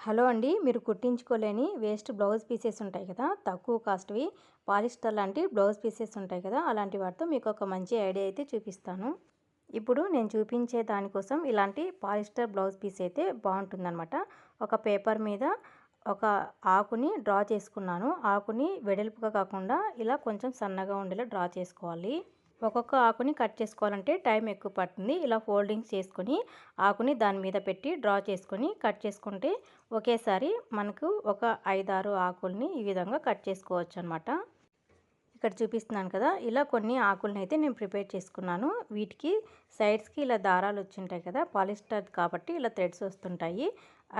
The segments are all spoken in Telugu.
హలో అండి మీరు కుట్టించుకోలేని వేస్ట్ బ్లౌజ్ పీసెస్ ఉంటాయి కదా తక్కువ కాస్ట్వి. పాలిస్టర్ లాంటి బ్లౌజ్ పీసెస్ ఉంటాయి కదా అలాంటి వాటితో మీకు ఒక మంచి ఐడియా అయితే చూపిస్తాను. ఇప్పుడు నేను చూపించే దానికోసం ఇలాంటి పాలిస్టర్ బ్లౌజ్ పీస్ అయితే బాగుంటుందన్నమాట. ఒక పేపర్ మీద ఒక ఆకుని డ్రా చేసుకున్నాను. ఆకుని వెడల్పుగా కాకుండా ఇలా కొంచెం సన్నగా ఉండేలా డ్రా చేసుకోవాలి. ఒక్కొక్క ఆకుని కట్ చేసుకోవాలంటే టైం ఎక్కువ పడుతుంది. ఇలా ఫోల్డింగ్స్ చేసుకొని ఆకుని దాని మీద పెట్టి డ్రా చేసుకొని కట్ చేసుకుంటే ఒకేసారి మనకు ఒక ఐదారు ఆకుల్ని ఈ విధంగా కట్ చేసుకోవచ్చు అనమాట ఇక్కడ చూపిస్తున్నాను కదా ఇలా కొన్ని ఆకులను అయితే నేను ప్రిపేర్ చేసుకున్నాను. వీటికి సైడ్స్కి ఇలా దారాలు వచ్చింటాయి కదా పాలిస్టర్ కాబట్టి ఇలా థ్రెడ్స్ వస్తుంటాయి.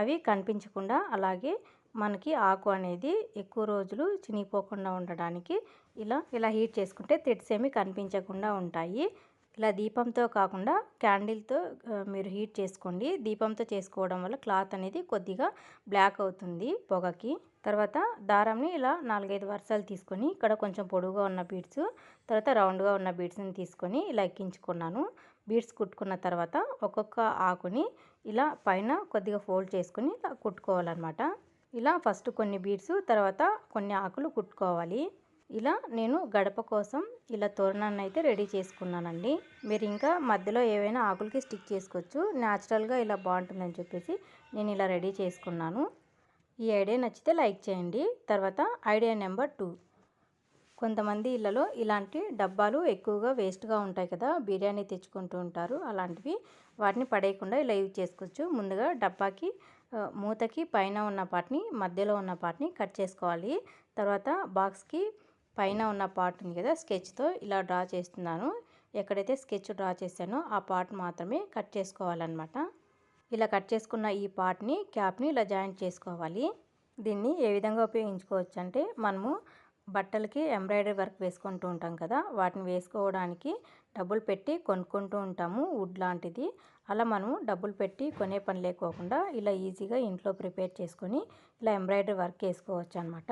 అవి కనిపించకుండా అలాగే మనకి ఆకు అనేది ఎక్కువ రోజులు చినిగిపోకుండా ఉండడానికి ఇలా ఇలా హీట్ చేసుకుంటే థ్రెడ్స్ ఏమి కనిపించకుండా ఉంటాయి. ఇలా దీపంతో కాకుండా క్యాండిల్తో మీరు హీట్ చేసుకోండి. దీపంతో చేసుకోవడం వల్ల క్లాత్ అనేది కొద్దిగా బ్లాక్ అవుతుంది పొగకి. తర్వాత దారంని ఇలా నాలుగైదు వరుసలు తీసుకొని ఇక్కడ కొంచెం పొడుగుగా ఉన్న బీడ్స్ తర్వాత రౌండ్గా ఉన్న బీడ్స్ని తీసుకొని ఇలా ఎక్కించుకున్నాను. బీడ్స్ కుట్టుకున్న తర్వాత ఒక్కొక్క ఆకుని ఇలా పైన కొద్దిగా ఫోల్డ్ చేసుకొని ఇలా కుట్టుకోవాలన్నమాట. ఇలా ఫస్ట్ కొన్ని బీడ్స్ తర్వాత కొన్ని ఆకులు కుట్టుకోవాలి. ఇలా నేను గడప కోసం ఇలా తోరణాన్ని అయితే రెడీ చేసుకున్నానండి. మీరు ఇంకా మధ్యలో ఏవైనా ఆకులకి స్టిక్ చేసుకోవచ్చు. న్యాచురల్గా ఇలా బాగుంటుందని చెప్పేసి నేను ఇలా రెడీ చేసుకున్నాను. ఈ ఐడియా నచ్చితే లైక్ చేయండి. తర్వాత ఐడియా నెంబర్ టూ. కొంతమంది ఇళ్ళలో ఇలాంటి డబ్బాలు ఎక్కువగా వేస్ట్గా ఉంటాయి కదా బిర్యానీ తెచ్చుకుంటూ ఉంటారు. అలాంటివి వాటిని పడేయకుండా ఇలా యూజ్ చేసుకోవచ్చు. ముందుగా డబ్బాకి మూతకి పైన ఉన్న పార్ట్ని మధ్యలో ఉన్న పార్ట్ని కట్ చేసుకోవాలి. తర్వాత బాక్స్కి పైన ఉన్న పార్ట్ ఉంది కదా స్కెచ్తో ఇలా డ్రా చేస్తున్నాను. ఎక్కడైతే స్కెచ్ డ్రా చేశానో ఆ పార్ట్ మాత్రమే కట్ చేసుకోవాలన్నమాట. ఇలా కట్ చేసుకున్న ఈ పార్ట్ని క్యాప్ని ఇలా జాయింట్ చేసుకోవాలి. దీన్ని ఏ విధంగా ఉపయోగించుకోవచ్చు అంటే మనము బట్టలకి ఎంబ్రాయిడరీ వర్క్ వేసుకుంటూ ఉంటాం కదా వాటిని వేసుకోవడానికి డబ్బులు పెట్టి కొనుక్కుంటూ ఉంటాము వుడ్ లాంటిది. అలా మనము డబ్బులు పెట్టి కొనే పని లేకోకుండా ఇలా ఈజీగా ఇంట్లో ప్రిపేర్ చేసుకొని ఇలా ఎంబ్రాయిడరీ వర్క్ వేసుకోవచ్చు అనమాట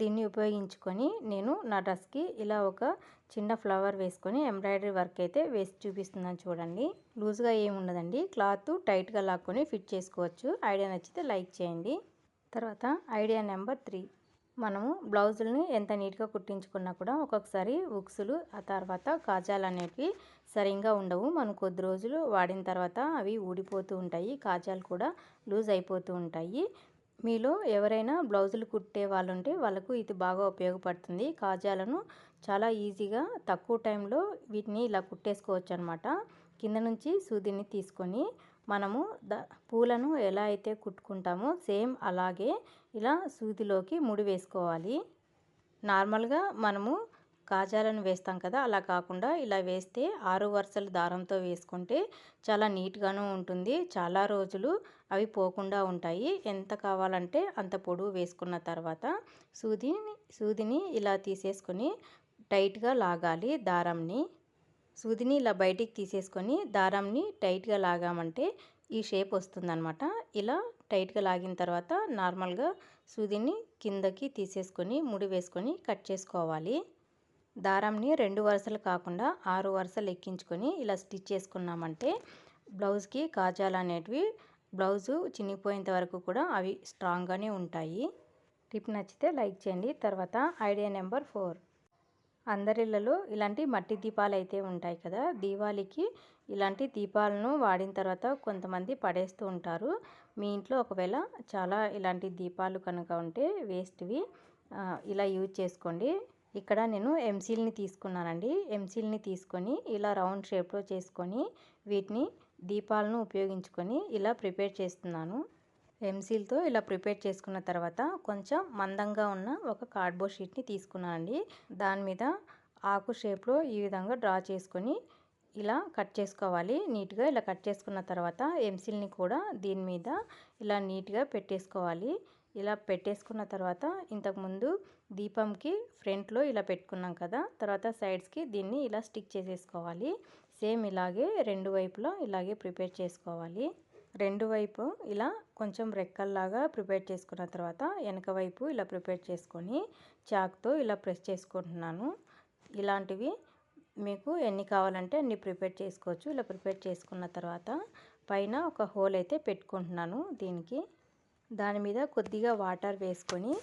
దీన్ని ఉపయోగించుకొని నేను నా డ్రెస్కి ఇలా ఒక చిన్న ఫ్లవర్ వేసుకొని ఎంబ్రాయిడరీ వర్క్ అయితే వేసి చూపిస్తున్నాను చూడండి. లూజ్గా ఏముండదండి క్లాత్ టైట్గా లాక్కొని ఫిట్ చేసుకోవచ్చు. ఐడియా నచ్చితే లైక్ చేయండి. తర్వాత ఐడియా నెంబర్ త్రీ. మనము బ్లౌజుల్ని ఎంత నీట్గా కుట్టించుకున్నా కూడా ఒక్కొక్కసారి ఉక్సులు ఆ తర్వాత కాజాలు అనేవి సరిగ్గా ఉండవు. మనం కొద్ది రోజులు వాడిన తర్వాత అవి ఊడిపోతూ ఉంటాయి కాజాలు కూడా లూజ్ అయిపోతూ ఉంటాయి. మీలో ఎవరైనా బ్లౌజులు కుట్టే వాళ్ళు ఉంటే వాళ్ళకు ఇది బాగా ఉపయోగపడుతుంది. కాజాలను చాలా ఈజీగా తక్కువ టైంలో వీటిని ఇలా కుట్టేసుకోవచ్చు అనమాట కింద నుంచి సూదిని తీసుకొని మనము ద పూలను ఎలా అయితే కుట్టుకుంటామో సేమ్ అలాగే ఇలా సూదిలోకి ముడి వేసుకోవాలి. నార్మల్గా మనము కాజాలను వేస్తాం కదా అలా కాకుండా ఇలా వేస్తే ఆరు వరుసల దారంతో వేసుకుంటే చాలా నీట్గాను ఉంటుంది. చాలా రోజులు అవి పోకుండా ఉంటాయి. ఎంత కావాలంటే అంత పొడవు వేసుకున్న తర్వాత సూదిని సూదిని ఇలా తీసేసుకొని టైట్గా లాగాలి దారంని. సూదిని ఇలా బయటికి తీసేసుకొని దారంని టైట్గా లాగామంటే ఈ షేప్ వస్తుందన్నమాట. ఇలా టైట్గా లాగిన తర్వాత నార్మల్గా సూదిని కిందకి తీసేసుకొని ముడి వేసుకొని కట్ చేసుకోవాలి. దారంని రెండు వరుసలు కాకుండా ఆరు వరుసలు ఎక్కించుకొని ఇలా స్టిచ్ చేసుకున్నామంటే బ్లౌజ్కి కాజాలు అనేటివి బ్లౌజు చినిగిపోయేంత వరకు కూడా అవి స్ట్రాంగ్గానే ఉంటాయి. టిప్ నచ్చితే లైక్ చేయండి. తర్వాత ఐడియా నెంబర్ ఫోర్. అందరిళ్ళలో ఇలాంటి మట్టి దీపాలు అయితే ఉంటాయి కదా దీవాళికి ఇలాంటి దీపాలను వాడిన తర్వాత కొంతమంది పడేస్తూ ఉంటారు. మీ ఇంట్లో ఒకవేళ చాలా ఇలాంటి దీపాలు కనుక ఉంటే వేస్ట్వి ఇలా యూజ్ చేసుకోండి. ఇక్కడ నేను ఎంసీల్ని తీసుకున్నానండి. ఎంసీల్ని తీసుకొని ఇలా రౌండ్ షేప్లో చేసుకొని వీటిని దీపాలను ఉపయోగించుకొని ఇలా ప్రిపేర్ చేస్తున్నాను. ఎంసీల్తో ఇలా ప్రిపేర్ చేసుకున్న తర్వాత కొంచెం మందంగా ఉన్న ఒక కార్డ్బోర్డ్ షీట్ని తీసుకున్నానండి దాని మీద ఆకు షేప్లో ఈ విధంగా డ్రా చేసుకొని ఇలా కట్ చేసుకోవాలి. నీట్గా ఇలా కట్ చేసుకున్న తర్వాత ఎంసిల్ని కూడా దీని మీద ఇలా నీట్గా పెట్టేసుకోవాలి. ఇలా పెట్టేసుకున్న తర్వాత ఇంతకుముందు దీపంకి ఫ్రంట్లో ఇలా పెట్టుకున్నాం కదా తర్వాత సైడ్స్కి దీన్ని ఇలా స్టిక్ చేసేసుకోవాలి. సేమ్ ఇలాగే రెండు వైపులా ఇలాగే ప్రిపేర్ చేసుకోవాలి. రెండు వైపు ఇలా కొంచెం రెక్కల్లాగా ప్రిపేర్ చేసుకున్న తర్వాత వెనక వైపు ఇలా ప్రిపేర్ చేసుకొని చాక్తో ఇలా ప్రెస్ చేసుకుంటున్నాను. ఇలాంటివి మీకు ఎన్ని కావాలంటే అన్ని ప్రిపేర్ చేసుకోవచ్చు. ఇలా ప్రిపేర్ చేసుకున్న తర్వాత పైన ఒక హోల్ అయితే పెట్టుకుంటున్నాను దీనికి. దాని మీద కొద్దిగా వాటర్ వేసుకొని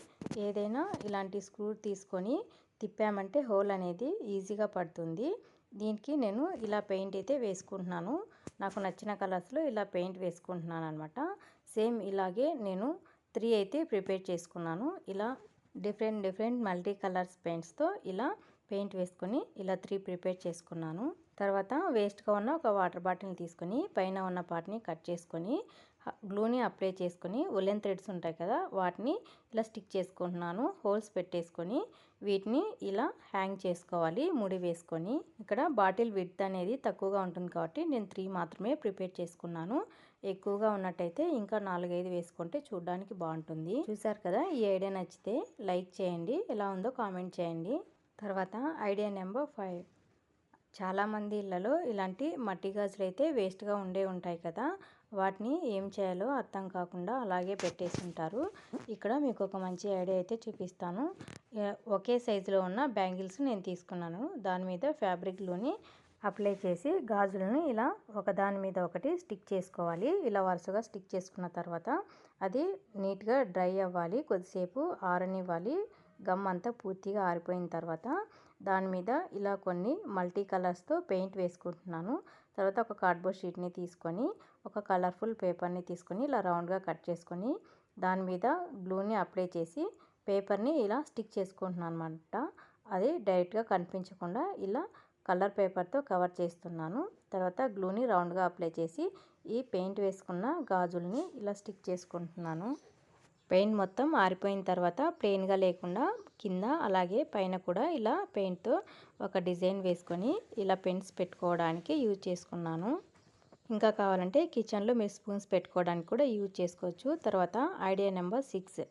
ఏదైనా ఇలాంటి స్క్రూ తీసుకొని తిప్పామంటే హోల్ అనేది ఈజీగా పడుతుంది. దీనికి నేను ఇలా పెయింట్ అయితే వేసుకుంటున్నాను. నాకు నచ్చిన కలర్స్లో ఇలా పెయింట్ వేసుకుంటున్నాను అనమాట సేమ్ ఇలాగే నేను త్రీ అయితే ప్రిపేర్ చేసుకున్నాను. ఇలా డిఫరెంట్ డిఫరెంట్ మల్టీ కలర్స్ పెయింట్స్తో ఇలా పెయింట్ వేసుకొని ఇలా త్రీ ప్రిపేర్ చేసుకున్నాను. తర్వాత వేస్ట్గా ఉన్న ఒక వాటర్ బాటిల్ని తీసుకొని పైన ఉన్న పార్ట్ని కట్ చేసుకొని గ్లూని అప్లై చేసుకొని ఉలెన్ థ్రెడ్స్ ఉంటాయి కదా వాటిని ఇలా స్టిక్ చేసుకుంటున్నాను. హోల్స్ పెట్టేసుకొని వీటిని ఇలా హ్యాంగ్ చేసుకోవాలి ముడి వేసుకొని. ఇక్కడ బాటిల్ విడ్త్ అనేది తక్కువగా ఉంటుంది కాబట్టి నేను త్రీ మాత్రమే ప్రిపేర్ చేసుకున్నాను. ఎక్కువగా ఉన్నట్టయితే ఇంకా నాలుగైదు వేసుకుంటే చూడడానికి బాగుంటుంది. చూసారు కదా ఈ ఐడియా నచ్చితే లైక్ చేయండి ఎలా ఉందో కామెంట్ చేయండి. తర్వాత ఐడియా నెంబర్ ఫైవ్. చాలామంది ఇళ్ళలో ఇలాంటి మట్టి గాజులు అయితే వేస్ట్గా ఉండే ఉంటాయి కదా. వాటిని ఏం చేయాలో అర్థం కాకుండా అలాగే పెట్టేసి ఉంటారు. ఇక్కడ మీకు ఒక మంచి ఐడియా అయితే చూపిస్తాను. ఒకే సైజులో ఉన్న బ్యాంగిల్స్ నేను తీసుకున్నాను. దాని మీద ఫ్యాబ్రిక్లోని అప్లై చేసి గాజులను ఇలా ఒకదాని మీద ఒకటి స్టిక్ చేసుకోవాలి. ఇలా వరుసగా స్టిక్ చేసుకున్న తర్వాత అది నీట్గా డ్రై అవ్వాలి. కొద్దిసేపు ఆరనివ్వాలి. గమ్ అంతా పూర్తిగా ఆరిపోయిన తర్వాత దాని మీద ఇలా కొన్ని మల్టీ కలర్స్తో పెయింట్ వేసుకుంటున్నాను. తర్వాత ఒక కార్డ్బోర్డ్ షీట్ని తీసుకొని ఒక కలర్ఫుల్ పేపర్ని తీసుకొని ఇలా రౌండ్గా కట్ చేసుకొని దాని మీద గ్లూని అప్లై చేసి పేపర్ని ఇలా స్టిక్ చేసుకుంటున్నాను అనమాట అది డైరెక్ట్గా కనిపించకుండా ఇలా కలర్ పేపర్తో కవర్ చేస్తున్నాను. తర్వాత గ్లూని రౌండ్గా అప్లై చేసి ఈ పెయింట్ వేసుకున్న గాజుల్ని ఇలా స్టిక్ చేసుకుంటున్నాను. పెయింట్ మొత్తం ఆరిపోయిన తర్వాత ప్లెయిన్గా లేకుండా కింద అలాగే పైన కూడా ఇలా పెయింట్తో ఒక డిజైన్ వేసుకొని ఇలా పెయింట్స్ పెట్టుకోవడానికి యూజ్ చేసుకున్నాను. ఇంకా కావాలంటే కిచెన్లో మీరు స్పూన్స్ పెట్టుకోవడానికి కూడా యూజ్ చేసుకోవచ్చు. తర్వాత ఐడియా నెంబర్ సిక్స్.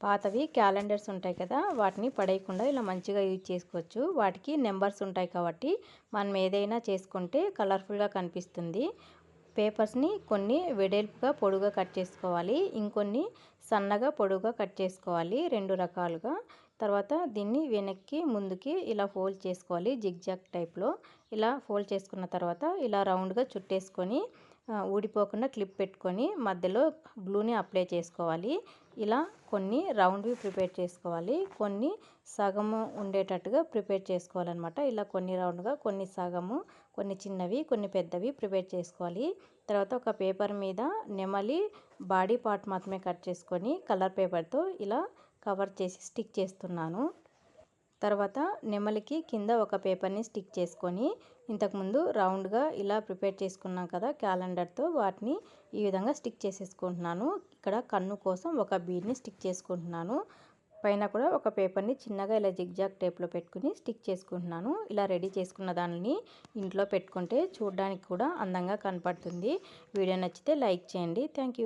పాతవి క్యాలెండర్స్ ఉంటాయి కదా వాటిని పడేయకుండా ఇలా మంచిగా యూజ్ చేసుకోవచ్చు. వాటికి నెంబర్స్ ఉంటాయి కాబట్టి మనం ఏదైనా చేసుకుంటే కలర్ఫుల్గా కనిపిస్తుంది. పేపర్స్ని కొన్ని వెడల్పుగా పొడుగా కట్ చేసుకోవాలి. ఇంకొన్ని సన్నగా పొడుగా కట్ చేసుకోవాలి రెండు రకాలుగా. తర్వాత దీన్ని వెనక్కి ముందుకి ఇలా ఫోల్డ్ చేసుకోవాలి జిగ్జాగ్ టైప్లో. ఇలా ఫోల్డ్ చేసుకున్న తర్వాత ఇలా రౌండ్గా చుట్టేసుకొని ఊడిపోకుండా క్లిప్ పెట్టుకొని మధ్యలో గ్లూని అప్లై చేసుకోవాలి. ఇలా కొన్ని రౌండ్వి ప్రిపేర్ చేసుకోవాలి. కొన్ని సగము ఉండేటట్టుగా ప్రిపేర్ చేసుకోవాలన్నమాట. ఇలా కొన్ని రౌండ్గా కొన్ని సగము కొన్ని చిన్నవి కొన్ని పెద్దవి ప్రిపేర్ చేసుకోవాలి. తర్వాత ఒక పేపర్ మీద నెమలి బాడీ పార్ట్ మాత్రమే కట్ చేసుకొని కలర్ పేపర్తో ఇలా కవర్ చేసి స్టిక్ చేస్తున్నాను. తర్వాత నెమలికి కింద ఒక పేపర్ని స్టిక్ చేసుకొని ఇంతకుముందు రౌండ్గా ఇలా ప్రిపేర్ చేసుకున్నాం కదా క్యాలెండర్తో వాటిని ఈ విధంగా స్టిక్ చేసేసుకుంటున్నాను. ఇక్కడ కన్ను కోసం ఒక బీడ్ని స్టిక్ చేసుకుంటున్నాను. పైన కూడా ఒక పేపర్ని చిన్నగా ఇలా జిగ్జాగ్ టైప్లో పెట్టుకుని స్టిక్ చేసుకుంటున్నాను. ఇలా రెడీ చేసుకున్న దానిని ఇంట్లో పెట్టుకుంటే చూడడానికి కూడా అందంగా కనపడుతుంది. వీడియో నచ్చితే లైక్ చేయండి. థ్యాంక్